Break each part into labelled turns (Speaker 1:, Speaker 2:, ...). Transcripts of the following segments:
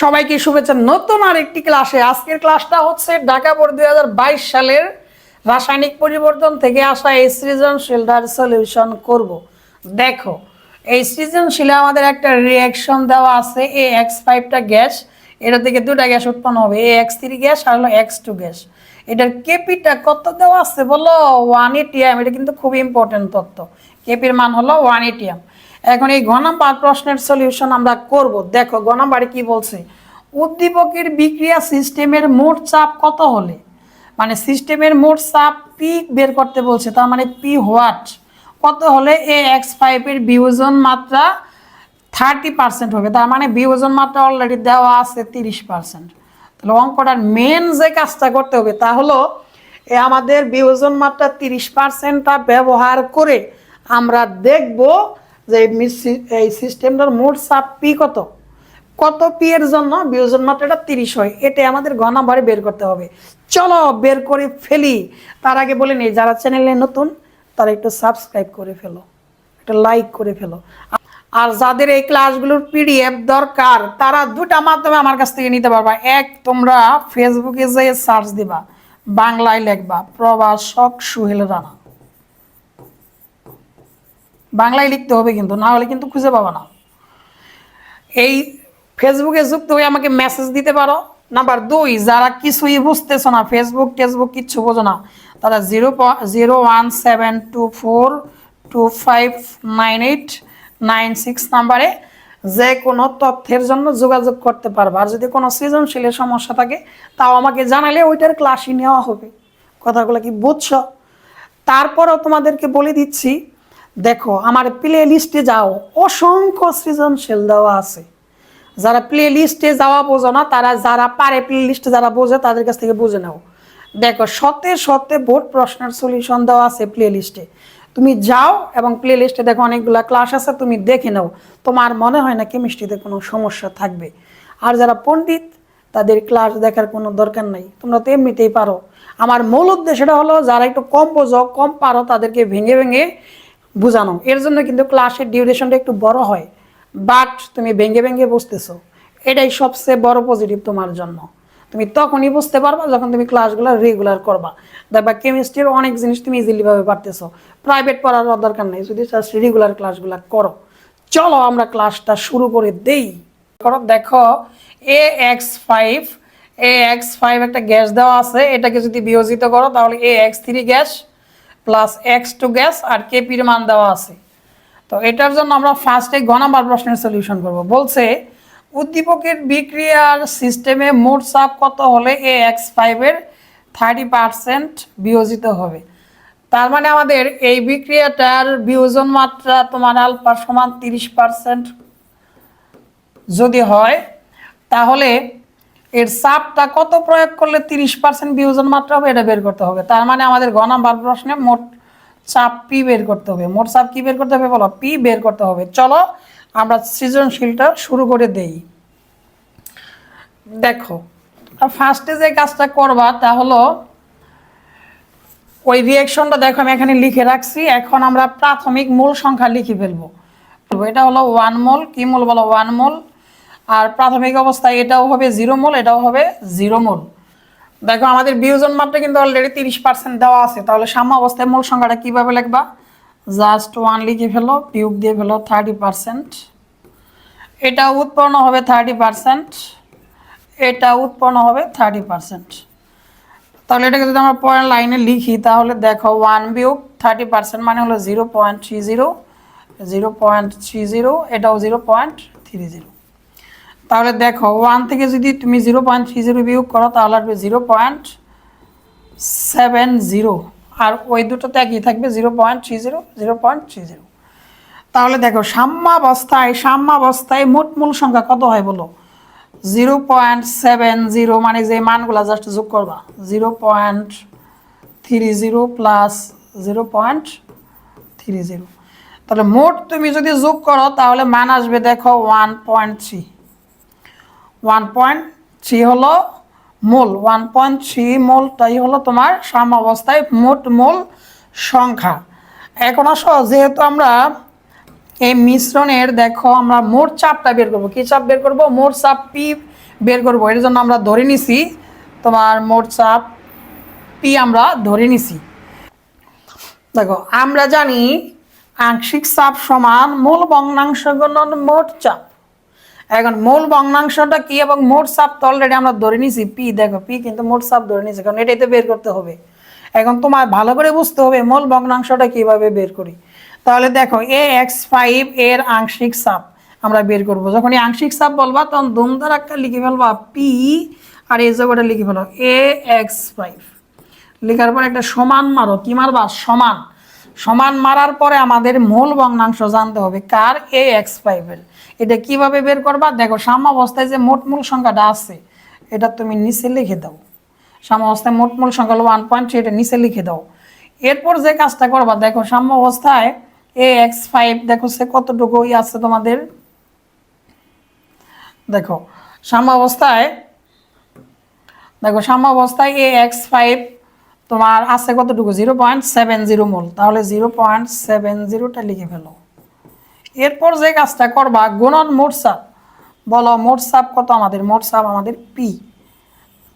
Speaker 1: সবাইকে শুভেচ্ছা। নতুন আর একটি ক্লাসে। আজকের ক্লাসটা হচ্ছে ঢাকা বোর্ড দু হাজার বাইশ সালের রাসায়নিক পরিবর্তন থেকে আসা এই সৃজনশীলটার সলিউশন করব। দেখো, এই সৃজনশীলে আমাদের একটা রিয়াকশন দেওয়া আছে, এ এক্স ফাইভটা গ্যাস, এটা থেকে দুটা গ্যাস উৎপন্ন হবে, এ এক্স থ্রি গ্যাস আর হলো এক্স টু গ্যাস। এটার কেপিটা কত দেওয়া আছে বলো? ওয়ান এটিএম এটা কিন্তু খুব ইম্পর্টেন্ট তথ্য কেপির মান হলো ওয়ান এটিএম এখন এই ঘ নাম্বার প্রশ্নের সলিউশন আমরা করব। দেখো ঘ নাম্বারে কি বলছে? উদ্দীপকের বিক্রিয়া সিস্টেমের মোট চাপ কত হলে? মানে সিস্টেমের মোট চাপ পি বের করতে বলছে, তার মানে পি হোয়াট কত হলে এ এক্স ফাইভের বিয়োজন মাত্রা থার্টি পার্সেন্ট হবে, তার মানে বিয়োজন মাত্রা অলরেডি দেওয়া আছে তিরিশ পার্সেন্ট তাহলে অঙ্কটার মেন যে কাজটা করতে হবে, তা হলো এ আমাদের বিয়োজন মাত্রা তিরিশ পার্সেন্টটা ব্যবহার করে আমরা দেখব যে এই সিস্টেমটার মোট চাপ পি কত? কত পি এর জন্য বিয়োজন মাত্রাটা তিরিশ হয়? এটা আমাদের ঘ নাম্বারে বের করতে হবে। চলো বের করে ফেলি। তার আগে বলে নেই, যারা চ্যানেলে নতুন, তারা একটু সাবস্ক্রাইব করে ফেলো। একটা লাইক করে ফেলো। আর যাদের এই ক্লাসগুলোর পিডিএফ দরকার, তারা দুটা মাধ্যমে আমার কাছ থেকে নিতে পারবা। এক, তোমরা ফেসবুকে যেয়ে সার্চ দিবা। বাংলায় লিখবা, প্রভাষক সুহেল রানা। বাংলায় লিখতে হবে কিন্তু, না হলে কিন্তু খুঁজে পাবা না। এই ফেসবুকে যুক্ত হয়ে আমাকে মেসেজ দিতে পারো। নাম্বার দুই, যারা কিছুই বুঝতেছো না ফেসবুক টেসবুক কিচ্ছু বোঝো না, তারা zero zero one seven two four two five nine eight nine six নাম্বারে যে কোনো তথ্যের জন্য যোগাযোগ করতে পারবে। আর যদি কোনো সৃজনশীলের সমস্যা থাকে, তাও আমাকে জানালে ওইটার ক্লাসই নেওয়া হবে। কথাগুলো কি বুঝছ? তারপরও তোমাদেরকে বলে দিচ্ছি দেখো, আমার প্লে লিস্টে যাও। অসংখ্য সৃজনশীল দেওয়া আছে। যারা প্লে লিস্টে যাওয়া বোঝো না, তারা যারা পারে প্লে লিস্টে যারা বোঝে, তাদের কাছ থেকে বুঝে নাও। দেখো, শতে শতে বোর্ড প্রশ্নের সলিউশন দেওয়া আছে প্লে লিস্টে তুমি যাও এবং প্লে লিস্টে দেখো অনেকগুলো ক্লাস আছে, তুমি দেখে নাও। তোমার মনে হয় না কেমিস্ট্রিতে কোনো সমস্যা থাকবে। আর যারা পণ্ডিত, তাদের ক্লাস দেখার কোনো দরকার নাই। তোমরা তো এমনিতেই পারো। আমার মূল উদ্দেশ্যটা হলো, যারা একটু কম বোঝো, কম পারো, তাদেরকে ভেঙে ভেঙে বোঝানো। এর জন্য কিন্তু ক্লাসের ডিউরেশনটা একটু বড় হয়। বাট তুমি ভেঙে ভেঙে বুঝতেছো। এটাই সবচেয়ে বড় পজিটিভ তোমার জন্য। তুমি তখনই বুঝতে পারবা যখন তুমি ক্লাসগুলো রেগুলার করবা। দেখবা কেমিস্ট্রির অনেক জিনিস তুমি ইজিলিভাবে পারতেছো। প্রাইভেট পড়ার দরকার নেই। যদি রেগুলার ক্লাসগুলো করো। চলো আমরা ক্লাসটা শুরু করে দেই। করো, দেখো A X five A X five একটা গ্যাস দেওয়া আছে। এটাকে যদি বিয়োজিত করো তাহলে A X three gas plus X two gas আর কেপির মান দেওয়া আছে। তো এটার জন্য আমরা ফার্স্টে গ নাম্বার প্রশ্নের সলিউশন করব। বলছে, উদ্দীপকের বিক্রিয়ার সিস্টেমে মোট চাপ কত হলে এ এক্স ফাইভের থার্টি পার্সেন্ট বিয়োজিত হবে? তার মানে আমাদের এই বিক্রিয়াটার বিয়োজন মাত্রা তোমার আলফা সমান তিরিশ পার্সেন্ট যদি হয়, তাহলে এর চাপটা কত প্রয়োগ করলে তিরিশ পার্সেন্ট বিয়োজন মাত্রা হবে, এটা বের করতে হবে। তার মানে আমাদের ঘ নাম্বার প্রশ্নে মোট চাপ পি বের করতে হবে। মোট চাপ কি বের করতে হবে বলো? পি বের করতে হবে। চলো, আমরা সৃজনশীলটা শুরু করে দেই। দেখো ফার্স্টে যে কাজটা করবা তা হলো, ওই রিয়াকশনটা দেখো আমি এখানে লিখে রাখছি। এখন আমরা প্রাথমিক মূল সংখ্যা লিখে ফেলব। এটা হলো ওয়ান মোল কি মোল বলো? ওয়ান মোল আর প্রাথমিক অবস্থায় এটাও হবে জিরো মোল এটাও হবে জিরো মোল দেখো, আমাদের বিয়োজন মাত্রা কিন্তু অলরেডি তিরিশ পার্সেন্ট দেওয়া আছে। তাহলে সাম্য অবস্থায় মূল সংখ্যাটা কীভাবে লিখবা? জাস্ট ওয়ান লিখে ফেলো টিউব দিয়ে ফেলো থার্টি পার্সেন্ট এটা উৎপন্ন হবে থার্টি পার্সেন্ট এটা উৎপন্ন হবে থার্টি পার্সেন্ট তাহলে এটাকে যদি আমরা পয়েন্ট লাইনে লিখি, তাহলে দেখো ওয়ান বিয়োগ থার্টি পার্সেন্ট মানে হলো zero point three zero zero point three zero এটাও জিরো পয়েন্ট থ্রি জিরো তাহলে দেখো ওয়ান থেকে যদি তুমি জিরো পয়েন্ট থ্রি জিরো বিয়োগ করো, তাহলে আসবে জিরো পয়েন্ট সেভেন জিরো আর ওই দুটোতে একই থাকবে zero point three zero zero point three zero তাহলে দেখো, সাম্যাবস্থায় সাম্যাবস্থায় মোট মূল সংখ্যা কত হয় বলো? জিরো পয়েন্ট সেভেন জিরো মানে যে মানগুলো জাস্ট যোগ করবা। Zero point three zero plus zero point three zero তাহলে মোট তুমি যদি যোগ করো, তাহলে মান আসবে দেখো one point three one point three হলো মূল ওয়ান পয়েন্ট থ্রি মোলটাই হলো তোমার সাম অবস্থায় মোট মূল সংখ্যা। এখন আসো, যেহেতু আমরা এই মিশ্রণের, দেখো, আমরা মোট চাপটা বের করব। কি চাপ বের করব? মোট চাপ পি বের করব। এর জন্য আমরা ধরে নিছি, তোমার মোট চাপ পি আমরা ধরে নিছি। দেখো, আমরা জানি আংশিক চাপ সমান মূল ভগ্নাংশ গুণন মোট চাপ। এখন মূল ভগ্নাংশটা কি এবং মোট চাপ তো অলরেডি আমরা ধরে নিছি পি দেখো পি কিন্তু মোট চাপ ধরে নিছি কারণ এটাই তো বের করতে হবে। এখন তোমার ভালো করে বুঝতে হবে মূল ভগ্নাংশটা কীভাবে বের করি। তাহলে দেখো এ এক্স ফাইভ এর আংশিক চাপ আমরা বের করব। যখন এই আংশিক চাপ বলবা, তখন দুম দ্বারা একটা লিখে ফেলবা পি আর এই জায়গাটা লিখে ফেলো এ এক্স ফাইভ লেখার পর একটা সমান মারো, কি মারবা? সমান। সমান মারার পরে আমাদের মূল ভগ্নাংশ জানতে হবে, কার? এ এক্স ফাইভের এটা কীভাবে বের করবা? দেখো সাম্য অবস্থায় যে মোট মূল সংখ্যাটা আছে, এটা তুমি নিচে লিখে দাও। সাম্য অবস্থায় মোট মূল সংখ্যা হলো ওয়ান পয়েন্ট থ্রি এটা নিচে লিখে দাও। এরপর যে কাজটা করবা, দেখো সাম্য অবস্থায় এ এক্স ফাইভ দেখো, সে কতটুকু ই আছে তোমাদের? দেখো সাম্য অবস্থায়, দেখো সাম্য অবস্থায় এ এক্স ফাইভ তোমার আছে কতটুকু? Zero point seven zero mole. তাহলে জিরো পয়েন্ট সেভেন জিরোটা লিখে ফেলো। এরপর যে কাজটা করবা, গুণন মোট চাপ বলো মোট চাপ কত আমাদের? মোট চাপ আমাদের পি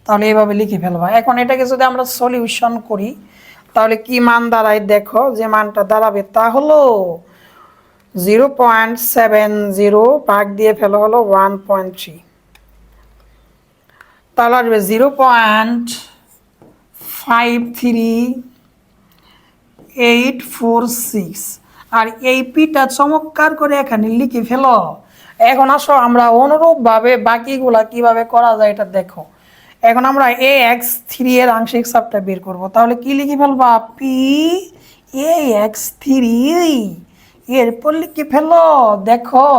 Speaker 1: তাহলে এইভাবে লিখে ফেলবা। এখন এটাকে যদি আমরা সলিউশন করি, তাহলে কি মান দাঁড়ায়? দেখো, যে মানটা দাঁড়াবে তা হলো জিরো পয়েন্ট সেভেন জিরো ভাগ দিয়ে ফেলো হলো ওয়ান পয়েন্ট থ্রি তাহলে আসবে zero point five three eight four six আর এই পিটা চমৎকার করে এখানে লিখে ফেলো। এখন আসো, আমরা অনুরূপভাবে বাকিগুলা কীভাবে করা যায় এটা দেখো। এখন আমরা এ, এক্স, থ্রি এর আংশিক চাপটা বের করব। তাহলে কি লিখে ফেলবা? পি, এ, এক্স, থ্রি, এরপর লিখে ফেলো। দেখো,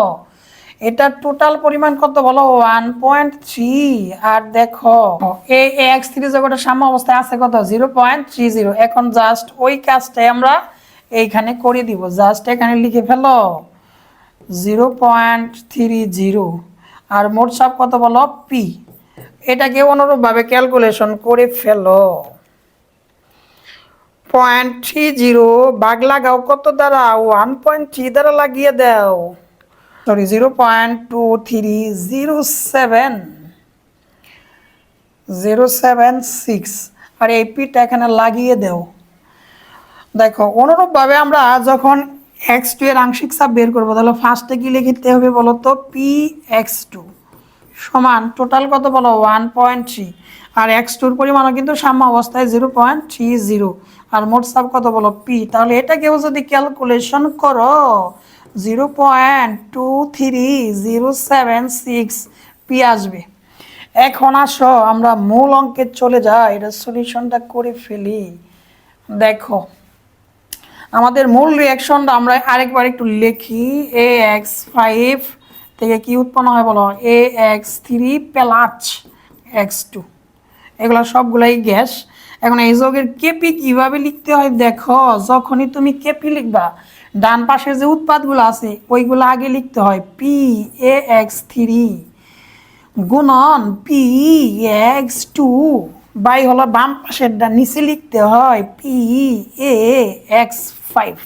Speaker 1: এটা টোটাল পরিমাণ কত বলো? One point three. আর দেখো, এ এক্স, থ্রি জগতের সাম্য অবস্থায় আছে কত? Zero point three zero. এখন জাস্ট ওই কাজটাই আমরা এইখানে করে দিব জাস্ট এখানে লিখে ফেলো জিরো পয়েন্ট থ্রি জিরো আর মোট চাপ কত বলো? পি এটাকে অনুরূপভাবে ক্যালকুলেশন করে ফেলো। পয়েন্ট থ্রি জিরো বাঘ লাগাও, কত দ্বারা? ওয়ান পয়েন্ট থ্রি দ্বারা লাগিয়ে দাও। Sorry zero point two three zero seven zero seven six আর এই পিটা এখানে লাগিয়ে দেও। দেখো, অনুরূপভাবে আমরা যখন এক্স টু এর আংশিক চাপ বের করব, তাহলে ফার্স্টে কি লিখতে হবে বলো তো পি এক্স টু সমান টোটাল কত বলো? ওয়ান পয়েন্ট থ্রি আর এক্স টুর পরিমাণও কিন্তু সাম্য অবস্থায় জিরো পয়েন্ট থ্রি জিরো আর মোট চাপ কত বলো? পি তাহলে এটাকেও যদি ক্যালকুলেশন করো zero point two three zero seven six P আসবে। এখন আসো, আমরা মূল অঙ্কে চলে যাই এটা সলিউশনটা করে ফেলি। দেখো আমাদের মূল রিয়াকশনটা আমরা আরেকবার একটু লিখি। এ এক্স ফাইভ থেকে কি উৎপন্ন হয় বলো? A X three plus X two এগুলো সবগুলাই গ্যাস। এখন এই যোগের কেপি কীভাবে লিখতে হয় দেখো, যখনই তুমি কেপি লিখবা, ডান পাশে যে উৎপাদগুলো আছে, ওইগুলো আগে লিখতে হয় পি এ এক্স থ্রি গুণন পি এক্স টু বাই হলো বাম পাশেরটা নিচে লিখতে হয় পি এ এক্স ফাইভ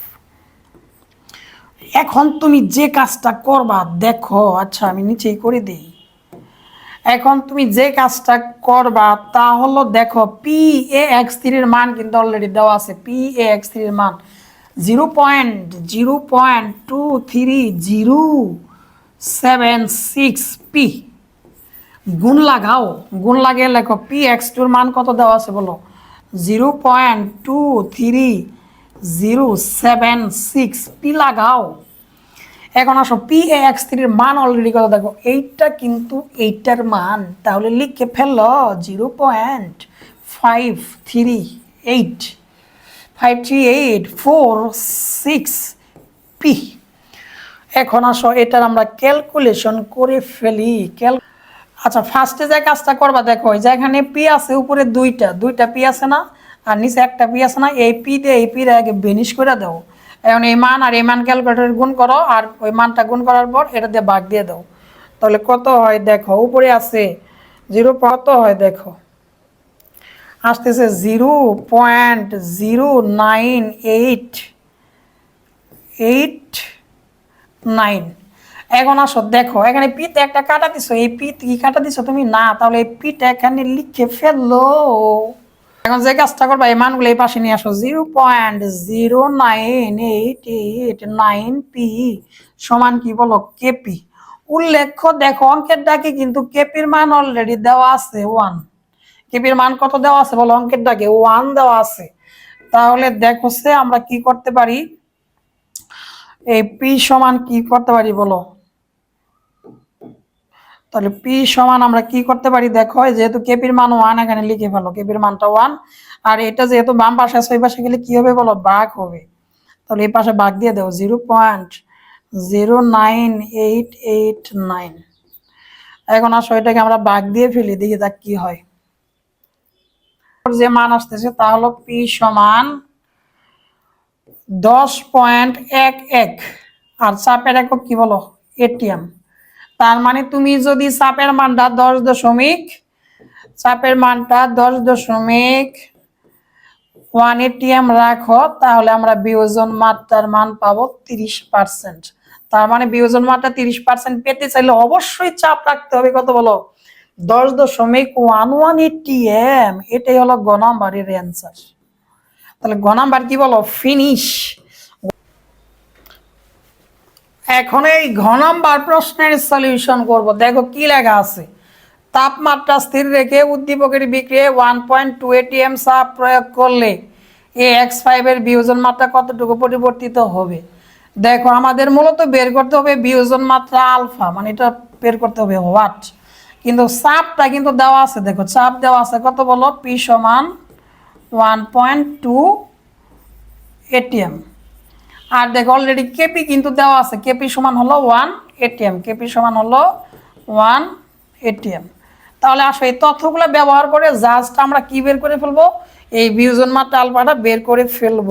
Speaker 1: এখন তুমি যে কাজটা করবা, দেখো আচ্ছা আমি নিচেই করে দিই। এখন তুমি যে কাজটা করবা, তা হলো দেখো পি এ এক্স থ্রির মান কিন্তু অলরেডি দেওয়া আছে পি এ এক্স থ্রির মান। Zero point zero point two three zero seven six P গুণ লাগাও। গুণ লাগিয়ে লেখো পি এক্স টুর মান কত দেওয়া আছে বলো? Zero point two three zero seven six P লাগাও। এখন আসো পি এক্স থ্রির মান অলরেডি কত? দেখো, এইটা কিন্তু এইটার মান। তাহলে লিখে ফেলল zero point five three eight five three eight four six P এখন আসো, এটার আমরা ক্যালকুলেশন করে ফেলি। ক্যাল আচ্ছা ফার্স্টে যে কাজটা করবা, দেখো যে এখানে পি আছে, উপরে দুইটা। দুইটা পি আছে না, আর নিচে একটা পি আছে না, এই পি দিয়ে এই পি আগে বেনিশ করে দাও। এখন এই মান আর এই মান ক্যালকুলেটর গুণ করো, আর ওই মানটা গুণ করার পর এটা দিয়ে ভাগ দিয়ে দাও। তাহলে কত হয়, দেখো, উপরে আছে জিরো কত হয়, দেখো। আসতেছে zero point zero nine eight eight nine. এখন আসো, দেখো, এখানে পিতে একটা কাটা দিছো, এই পিত কি কাটা দিছো তুমি? না, তাহলে এই পিটা এখানে লিখে ফেলল এখন যে কাজটা করবা, এই মানগুলো এই পাশে নিয়ে আসো, zero point zero nine eight eight nine P সমান কি বলো? কেপি। উল্লেখ্য, দেখো, অঙ্কের ডাকে কিন্তু কেপির মান অলরেডি দেওয়া আছে ওয়ান কেপির মান কত দেওয়া আছে বলো? অঙ্কের ডাকে ওয়ান দেওয়া আছে। তাহলে দেখো সে আমরা কি করতে পারি? এই পি সমান কি করতে পারি বলো? তাহলে পি সমান আমরা কি করতে পারি? দেখো যেহেতু কেপির মান ওয়ান এখানে লিখে ফেলো। কেপির মানটা ওয়ান আর এটা যেহেতু বাম পাশে আছে, ওই পাশে গেলে কি হবে বলো? বাঘ হবে। তাহলে এই পাশে বাঘ দিয়ে দেবো zero point zero nine eight eight nine এখন আসো, এটাকে আমরা বাঘ দিয়ে ফেলি, দেখি তা কি হয়। যে মান আসতেছে, তা হলো পি সমান দশ পয়েন্ট এক এক। আর চাপের একক কি বলো? এটিএম তার মানে তুমি যদি চাপের মানটা দশ দশমিক, চাপের মানটা দশ দশমিক ওয়ান এটিএম রাখো, তাহলে আমরা বিয়োজন মাত্রার মান পাবো তিরিশ পার্সেন্ট তার মানে বিয়োজন মাত্রা তিরিশ পার্সেন্ট পেতে চাইলে অবশ্যই চাপ রাখতে হবে, কত বলো? দশ দশমিক ওয়ান ওয়ান এটিএম এটাই হলো গ নাম্বারের অ্যান্সার তাহলে গ কি বলো? ফিনিশ এখন এই ঘ নাম্বার প্রশ্নের সলিউশন করব। দেখো কি লেখা আছে। তাপমাত্রা স্থির রেখে উদ্দীপকের বিক্রিয়ায় ওয়ান পয়েন্ট টু এটিএম সাপ প্রয়োগ করলে এ এক্স ফাইভের বিয়োজন মাত্রা কতটুকু পরিবর্তিত হবে? দেখো, আমাদের মূলত বের করতে হবে বিয়োজন মাত্রা আলফা মানে এটা বের করতে হবে হোয়াট কিন্তু চাপটা কিন্তু দেওয়া আছে, দেখো চাপ দেওয়া আছে, কত বলো? পি সমান ওয়ান পয়েন্ট টু এটিএম আর দেখো অলরেডি কেপি কিন্তু দেওয়া আছে। কেপি সমান হলো ওয়ান এটিএম কেপি সমান হলো ওয়ান এটিএম তাহলে আসো, এই তথ্যগুলো ব্যবহার করে জাস্ট আমরা কি বের করে ফেলব? এই বিয়োজন মাত্রা আলফাটা বের করে ফেলব।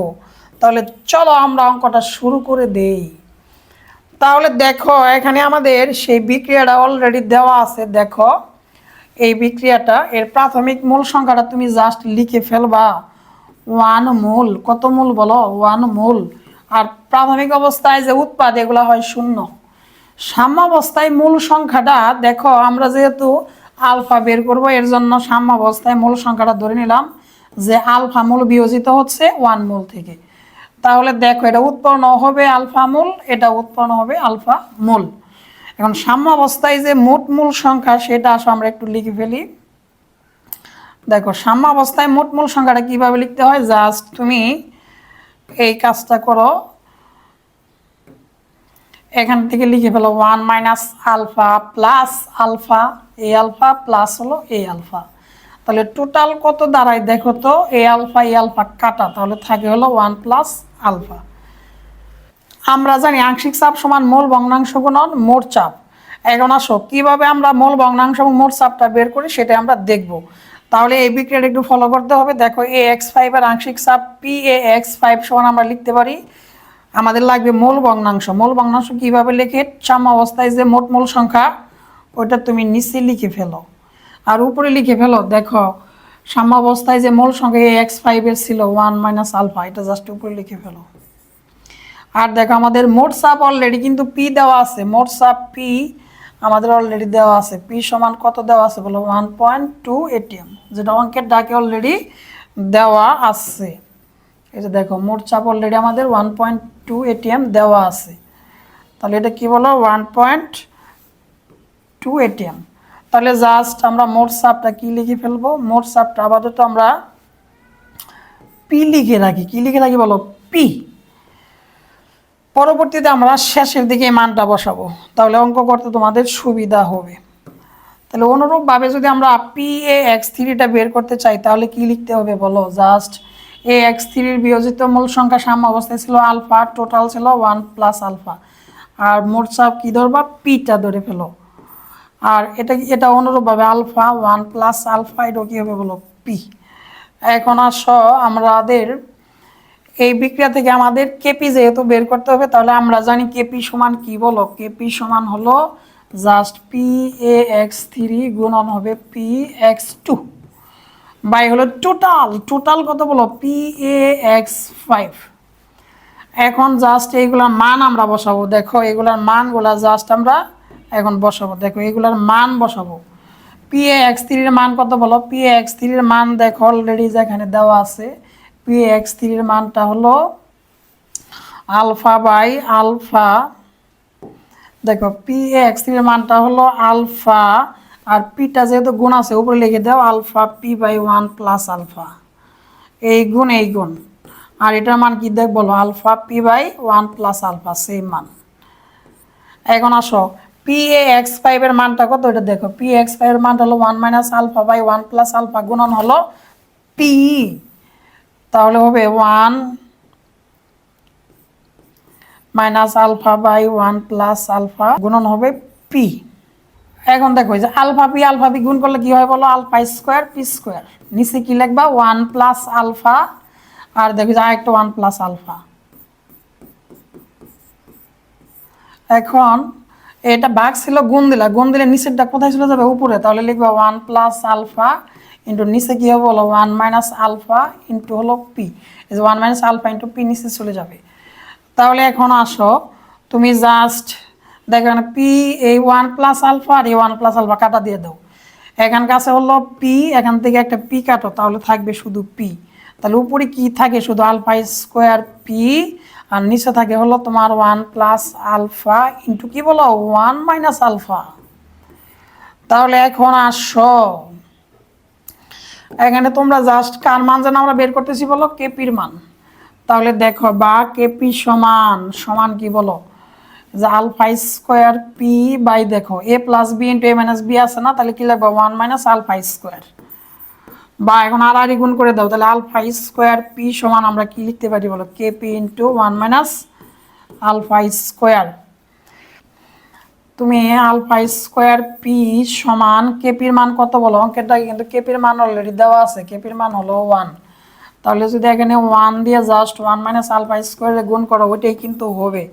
Speaker 1: তাহলে চলো আমরা অঙ্কটা শুরু করে দেই। তাহলে দেখো, এখানে আমাদের সেই বিক্রিয়াটা অলরেডি দেওয়া আছে। দেখো, এই বিক্রিয়াটা, এর প্রাথমিক মূল সংখ্যাটা তুমি জাস্ট লিখে ফেলবা। ওয়ান মূল কত মূল বলো? ওয়ান মূল আর প্রাথমিক অবস্থায় যে উৎপাদ এগুলো হয় শূন্য। সাম্যাবস্থায় মূল সংখ্যাটা, দেখো, আমরা যেহেতু আলফা বের করব, এর জন্য সাম্যাবস্থায় মূল সংখ্যাটা ধরে নিলাম যে আলফা মূল বিয়োজিত হচ্ছে ওয়ান মূল থেকে। তাহলে দেখো, এটা উৎপন্ন হবে আলফা মূল, এটা উৎপন্ন হবে আলফা মূল। এখন সাম্যাবস্থায় যে মোট মূল সংখ্যা, সেটা আসো আমরা একটু লিখে ফেলি। দেখো সাম্যাবস্থায় মোট মূল সংখ্যাটা কীভাবে লিখতে হয়? জাস্ট তুমি এই কাজটা করো। এখান থেকে লিখে ফেলো one minus alpha plus alpha এ আলফা প্লাস হলো এ আলফা তাহলে টোটাল কত দাঁড়ায় দেখো তো এ আলফা এ আলফা কাটা, তাহলে থাকে হলো ওয়ান প্লাস আলফা আমরা জানি আংশিক চাপ সমান মূল ভগ্নাংশ গুণন, মোট চাপ। এখন আসো, কীভাবে আমরা মূল ভগ্নাংশ এবং মোট চাপটা বের করি সেটা আমরা দেখব। তাহলে এই বিক্রিয়াটা একটু ফলো করতে হবে। দেখো এ এক্স ফাইভ আর আংশিক সাপ পি এ এক্স ফাইভ সমান আমরা লিখতে পারি। আমাদের লাগবে মূল ভগ্নাংশ। মূল ভগ্নাংশ কীভাবে লিখে? সাম্য অবস্থায় যে মোট মূল সংখ্যা, ওইটা তুমি নিচে লিখে ফেলো। আর উপরে লিখে ফেলো, দেখো সাম্য অবস্থায় যে মূল সংখ্যা এ এক্স ফাইভের ছিল ওয়ান মাইনাস আলফা এটা জাস্ট উপরে লিখে ফেলো। আর দেখো, আমাদের মোট সাপ অলরেডি কিন্তু পি দেওয়া আছে। মোট সাপ পি আমাদের অলরেডি দেওয়া আছে। পি সমান কত দেওয়া আছে বলো? ওয়ান পয়েন্ট টু এটিএম যেটা অঙ্কের ডাকে অলরেডি দেওয়া আছে। এই যে দেখো, মোট চাপ অলরেডি আমাদের ওয়ান পয়েন্ট টু এটিএম দেওয়া আছে। তাহলে এটা কি বলো? ওয়ান পয়েন্ট টু এটিএম তাহলে জাস্ট আমরা মোট চাপটা কি লিখে ফেলব? মোট চাপটা আপাতত আমরা পি লিখে রাখি। কি লিখে রাখি বলো? পি পরবর্তীতে আমরা শেষের দিকে মানটা বসাবো। তাহলে অঙ্ক করতে তোমাদের সুবিধা হবে। তাহলে অনুরূপভাবে যদি আমরা পি এ এক্স থ্রিটা বের করতে চাই, তাহলে কি লিখতে হবে বলো? জাস্ট এ এক্স থ্রির বিয়োজিত মূল সংখ্যা সাম্য অবস্থায় ছিল আলফা টোটাল ছিল ওয়ান প্লাস আলফা। আর মোট চাপ কী ধরবা? পিটা ধরে ফেলো। আর এটা এটা অনুরূপভাবে আলফা ওয়ান প্লাস আলফা এটাও কী হবে বলো? পি এখন আসো, আমাদের এই বিক্রিয়া থেকে আমাদের কেপি যেহেতু বের করতে হবে, তাহলে আমরা জানি কেপি সমান কি বলো? কেপি সমান হলো just P A X three গুণন হবে পি এক্স টু বাই হলো টোটাল টোটাল কত বলো? পি এ এক্স ফাইভ এখন জাস্ট এইগুলার মান আমরা বসাবো। দেখো এগুলার মানগুলা জাস্ট আমরা এখন বসাবো। দেখো এগুলার মান বসাবো। পি এ এক্স থ্রির মান কত বলো? পি এ এক্স থ্রির মান দেখো অলরেডি যেখানে দেওয়া আছে। পি এক্স থ্রির মানটা হলো আলফা বাই আলফা দেখো পি এক্স থ্রির মানটা হলো আলফা আর পিটা যেহেতু গুণ আছে, উপরে লিখে দাও alpha P by one plus alpha এই গুণ এই গুণ। আর এটার মান কি দেখ, বলো alpha P by one plus alpha same মান। এখন আসো পি এ এক্স ফাইভের মানটা কত? এটা দেখো পি এক্স ফাইভের মানটা হলো one minus alpha by one plus alpha গুণন হলো পি তাহলে হবে one minus alpha by one plus alpha গুণন হবে পি এখন দেখো যে আলফা পি আলফা পি গুণ করলে কি হয় বলো? আলফা স্কোয়ার পি স্কোয়ার নিচে কি লিখবা? ওয়ান প্লাস আলফা আর দেখো যে আরেকটা ওয়ান প্লাস আলফা এখন এটা বাঘ ছিল, গুণ দিলা। গুণ দিলে নিচেরটা কোথায় চলে যাবে? উপরে। তাহলে লিখবা ওয়ান প্লাস আলফা ইন্টু নিচে কি হবে বলো ওয়ান মাইনাস আলফা ইন্টু হলো পি যে one minus alpha into P নিচে চলে যাবে। তাহলে এখন আসো, তুমি জাস্ট দেখো পি এই ওয়ান প্লাস আলফা আর এই ওয়ান প্লাস আলফা কাটা দিয়ে দাও। এখান কাছে হলো পি এখান থেকে একটা পি কাটো, তাহলে থাকবে শুধু পি তাহলে উপরে কি থাকে? শুধু আলফা স্কোয়ার পি আর নিচে থাকে হলো তোমার ওয়ান প্লাস আলফা ইন্টু কি বলো? ওয়ান মাইনাস আলফা তাহলে এখন আসো। এখানে তোমরা জাস্ট কার মান যেন আমরা বের করতেছি বলো? কেপির মান। তাহলে দেখো, বা কেপি সমান সমান কি বলো? যে আলফা স্কোয়ার পি বাই দেখো A plus B into A minus B আছে না? তাহলে কি লাগবে? ওয়ান মাইনাস আলফা স্কোয়ার বা এখন আর আর গুণ করে দাও, তাহলে আলফা স্কোয়ার পি সমান আমরা কি লিখতে পারি বলো? K P into one minus alpha square তুমি আলফা স্কোয়ার পি সমান কেপির মান কত বলো? অঙ্কেরটা কিন্তু কেপির মান অলরেডি দেওয়া আছে। কেপির মান হলো ওয়ান তাহলে যদি এখানে ওয়ান দিয়ে জাস্ট ওয়ান মাইনাস আলফা স্কোয়ারে গুণ করো, ওইটাই কিন্তু হবে।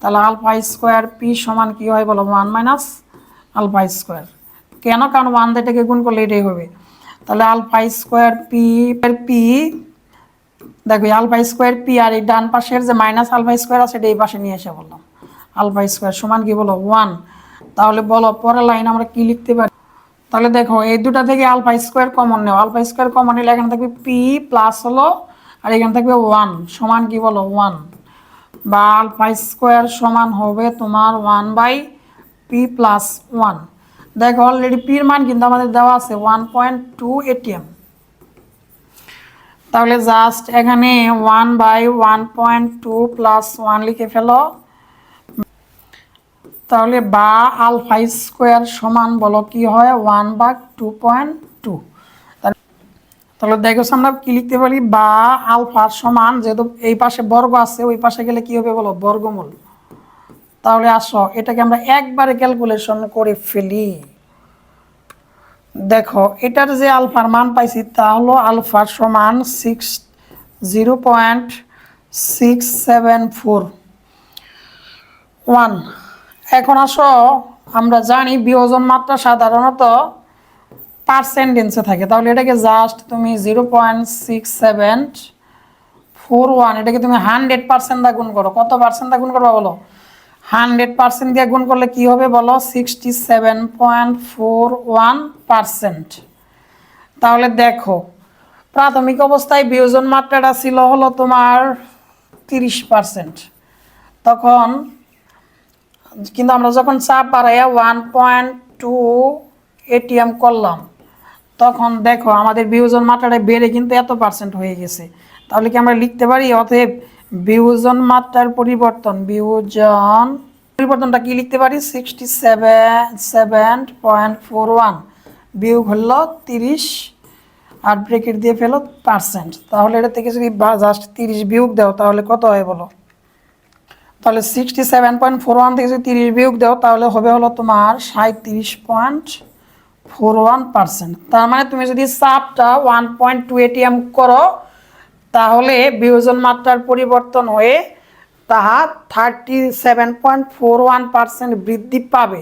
Speaker 1: তাহলে আলফা স্কোয়ার পি সমান কি হয় বলো? One minus alpha square. কেন? কারণ ওয়ান দিয়ে গুণ করলে এটাই হবে। তাহলে আলফা স্কোয়ার পি পি, দেখো আলফা স্কোয়ার পি আর এই ডান পাশের যে মাইনাস আলফা স্কোয়ার আছে, এটা এই পাশে নিয়ে এসে বললাম। আলফা স্কোয়ার সমান কি বলো? ওয়ান তাহলে বলো, পরের লাইন আমরা কি লিখতে পারি? তাহলে দেখো, এই দুটা থেকে আলফা স্কোয়ার কমন নেও। আলফা স্কোয়ার কমন নিলে এখানে থাকবে পি প্লাস হলো, আর এখানে থাকবে ওয়ান সমান কি বলো? ওয়ান বা আলফা স্কোয়ার সমান হবে তোমার one by P plus one দেখো অলরেডি পির মান কিন্তু আমাদের দেওয়া আছে ওয়ান পয়েন্ট টু এটিএম তাহলে জাস্ট এখানে one by one point two plus one লিখে ফেলো। তাহলে বা আলফা স্কোয়ার সমান বলো, কি হয়? ওয়ান বা টু পয়েন্ট টু। তাহলে দেখো আমরা কি লিখতে পারি? বা আলফা সমান, যেহেতু এই পাশে বর্গ আছে, ওই পাশে গেলে কি হবে বলো? বর্গমূল। তাহলে আসো, এটাকে আমরা একবারে ক্যালকুলেশন করে ফেলি। দেখো, এটার যে আলফার মান পাইছি, তা হলো আলফার সমান six zero point six seven four one এখন আসো, আমরা জানি বিয়োজন মাত্রা সাধারণত পার্সেন্টেন্সে থাকে। তাহলে এটাকে জাস্ট তুমি zero point six seven four one এটাকে তুমি হান্ড্রেড পার্সেন্ট দা গুণ করো। কত পার্সেন্ট দা গুণ করবা বলো? হান্ড্রেড পার্সেন্ট দিয়ে গুণ করলে কি হবে বলো? Sixty seven point four one percent তাহলে দেখো, প্রাথমিক অবস্থায় বিয়োজন মাত্রাটা ছিল হলো তোমার তিরিশ পার্সেন্ট তখন কিন্তু আমরা যখন চাপ বাড়াইয়া ওয়ান পয়েন্ট টু এটিএম করলাম, তখন দেখো আমাদের বিয়োজন মাত্রাটা বেড়ে কিন্তু এত পার্সেন্ট হয়ে গেছে। তাহলে কি আমরা লিখতে পারি? অতএব বিয়োজন মাত্রার পরিবর্তন, বিয়োজন পরিবর্তনটা কি লিখতে পারি? Sixty seven seven point four one বিয়োগ হলো তিরিশ আর ব্রেকেট দিয়ে ফেলো পার্সেন্ট তাহলে এটা থেকে যদি জাস্ট তিরিশ বিয়োগ দাও, তাহলে কত হয় বলো? তাহলে sixty seven point four one থেকে যদি তিরিশ বিয়োগ দাও, তাহলে হবে হলো তোমার সাঁত্রিশ পয়েন্ট ফোর ওয়ান পার্সেন্ট তার মানে তুমি যদি সাপটা ওয়ান পয়েন্ট টু এটিএম করো, তাহলে বিয়োজন মাত্রার পরিবর্তন হয়ে তাহা thirty seven point four one percent বৃদ্ধি পাবে।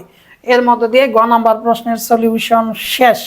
Speaker 1: এর মধ্য দিয়ে গ নম্বর প্রশ্নের সলিউশন শেষ।